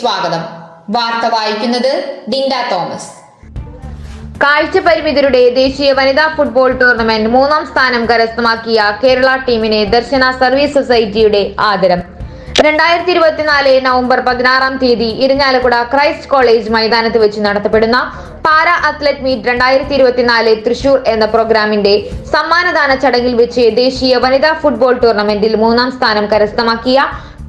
സ്വാഗതം. വാർത്ത വായിക്കുന്നത് ഡിൻഡ തോമസ്. കാഴ്ച പരിമിതരുടെ ദേശീയ വനിതാ ഫുട്ബോൾ ടൂർണമെന്റ് മൂന്നാം സ്ഥാനം കരസ്ഥമാക്കിയ കേരള ടീമിനെ ദർശന സർവീസ് സൊസൈറ്റിയുടെ ആദരം. രണ്ടായിരത്തി ഇരുപത്തിനാല് നവംബർ പതിനാറാം തീയതി ഇരിഞ്ഞാലക്കുട ക്രൈസ്റ്റ് കോളേജ് മൈതാനത്ത് വെച്ച് നടത്തപ്പെടുന്ന പാര അത്ലറ്റ് മീറ്റ് രണ്ടായിരത്തി ഇരുപത്തിനാല് തൃശൂർ എന്ന പ്രോഗ്രാമിന്റെ സമ്മാനദാന ചടങ്ങിൽ വെച്ച് ദേശീയ വനിതാ ഫുട്ബോൾ ടൂർണമെന്റിൽ മൂന്നാം സ്ഥാനം കരസ്ഥമാക്കിയ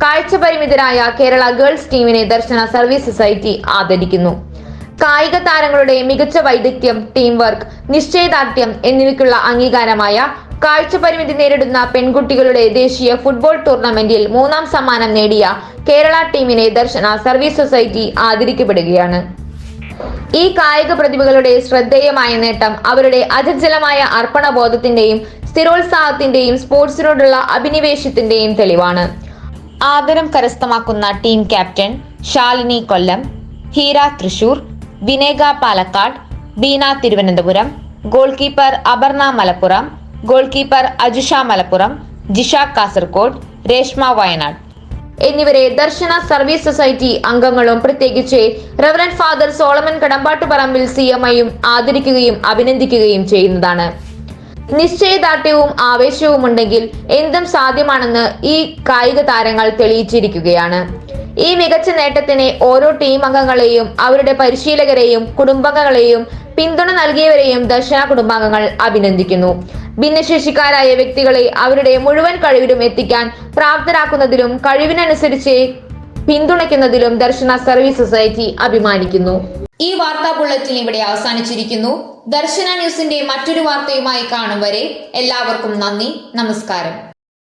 കാഴ്ച പരിമിതരായ കേരള ഗേൾസ് ടീമിനെ ദർശന സർവീസ് സൊസൈറ്റി ആദരിക്കുന്നു. കായിക താരങ്ങളുടെ മികച്ച വൈദഗ്ധ്യം ടീം വർക്ക് നിശ്ചയദാർഢ്യം എന്നിവയ്ക്കുള്ള അംഗീകാരമായ കാഴ്ചപരിമിതി നേരിടുന്ന പെൺകുട്ടികളുടെ ദേശീയ ഫുട്ബോൾ ടൂർണമെന്റിൽ മൂന്നാം സമ്മാനം നേടിയ കേരള ടീമിനെ ദർശന സർവീസ് സൊസൈറ്റി ആദരിക്കപ്പെടുകയാണ്. ഈ കായിക പ്രതിഭകളുടെ ശ്രദ്ധേയമായ നേട്ടം അവരുടെ അജജ്ജലമായ അർപ്പണബോധത്തിന്റെയും സ്ഥിരോത്സാഹത്തിന്റെയും സ്പോർട്സിനോടുള്ള അഭിനിവേശത്തിന്റെയും തെളിവാണ്. ആദരം കരസ്ഥമാക്കുന്ന team captain Shalini Kollam Heera Thrissur Vinega Palakkad Beena Thiruvananthapuram goalkeeper Aparna Malappuram goalkeeper Ajusha Malappuram Jisha Kasaragod Reshma Wayanad. എന്നിവരെ ദർശന സർവീസ് സൊസൈറ്റി അംഗങ്ങളും പ്രത്യേകിച്ച് reverend father Solomon Kadambattuparambil C M ഐയും ആദരിക്കുകയും അഭിനന്ദിക്കുകയും ചെയ്യുന്നതാണ്. നിശ്ചയദാർഢ്യവും ആവേശവും ഉണ്ടെങ്കിൽ എന്തും സാധ്യമാണെന്ന് ഈ കായിക താരങ്ങൾ തെളിയിച്ചിരിക്കുകയാണ്. ഈ മികച്ച നേട്ടത്തിന് ഓരോ ടീം അംഗങ്ങളെയും അവരുടെ പരിശീലകരെയും കുടുംബാംഗങ്ങളെയും പിന്തുണ നൽകിയവരെയും ദർശന കുടുംബാംഗങ്ങൾ അഭിനന്ദിക്കുന്നു. ഭിന്നശേഷിക്കാരായ വ്യക്തികളെ അവരുടെ മുഴുവൻ കഴിവിലും എത്തിക്കാൻ പ്രാപ്തരാക്കുന്നതിലും കഴിവിനനുസരിച്ച് പിന്തുണയ്ക്കുന്നതിലും ദർശന സർവീസ് സൊസൈറ്റി അഭിമാനിക്കുന്നു. ഈ വാർത്താ ബുള്ളറ്റിൻ ഇവിടെ അവസാനിച്ചിരിക്കുന്നു. ദർശന ന്യൂസിന്റെ മറ്റൊരു വാർത്തയുമായി കാണും വരെ എല്ലാവർക്കും നന്ദി നമസ്കാരം.